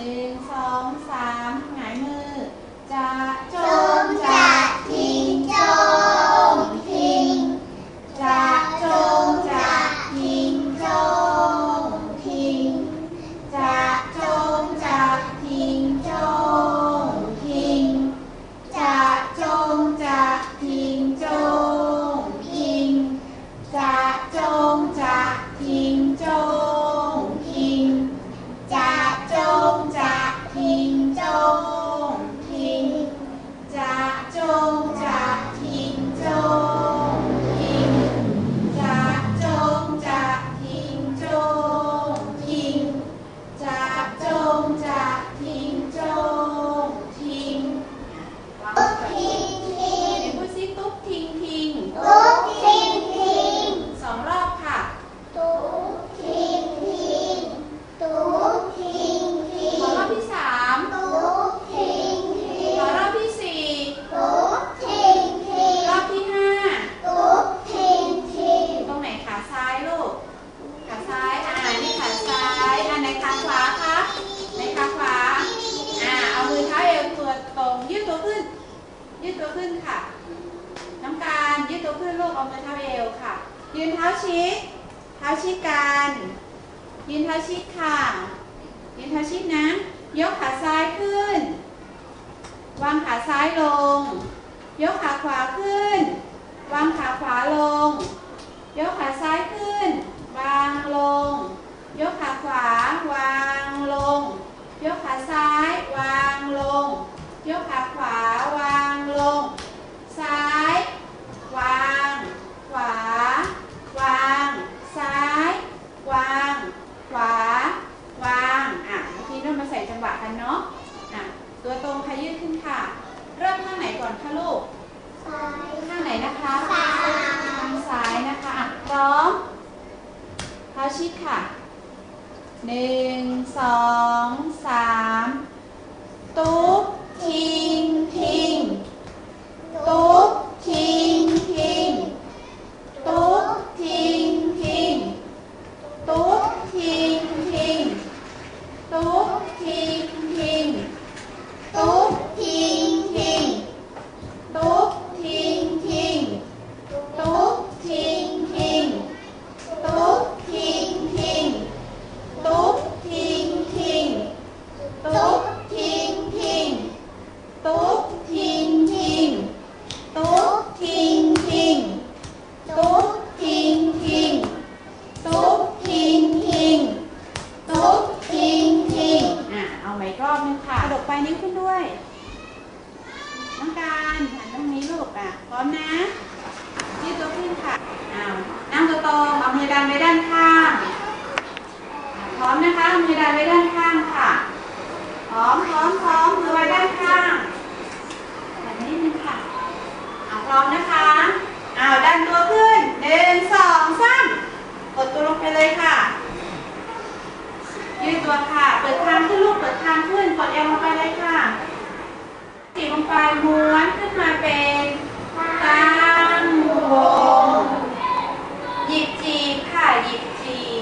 นึ่งสอง ค่ะ ยืนเท้าชิด เท้าชิดกัน ยืนเท้าชิดค่ะ ยืนเท้าชิดนะ ยกขาซ้ายขึ้น วางขาซ้ายลง ยกขาขวาขึ้น วางขาขวาลง ยกขาซ้ายขึ้น วางลง ยกขาขวาวางลง ยกขาซ้ายวางลง ยกขาขวาวางลง ซ้าย วาง ขวา วาง ซ้าย วาง ขวา วาง อะเมื่อกี้เรามาใส่จังหวะกันเนาะ อะ ตัวตรงค่ะยืดขึ้นค่ะ เริ่มข้างไหนก่ อนคะลูกซ้ายข้างไหนนะคะซ้ายข้างซ้ายนะคะอะพร้อมเท้าชิดค่ะหนึ่งสองสามตุ๊บทิ้ง งค่ะกระดกไปนิ้วขึ้นด้วย น้องการหันตรงนี้ลูกอะ พร้อมนะยืดตัวขึ้นค่ะอ้าวนั่งตัวตรงเอามือดันไว้ด้านข้าง พร้อมนะคะเอามือดันไว้ด้านข้างค่ะ พร้อมพร้อมพร้อมมือไว้ด้านข้างแบบนี้นึงค่ะอะพร้อมนะคะอ้าวดันตัวขึ้นหนึ่งสองสามกดตัวลงไปเลยค่ะ ยืดตัวค่ะ กเปิดทางขึ้นกดเอวลงไปเลยค่ะจีลงไปม้วน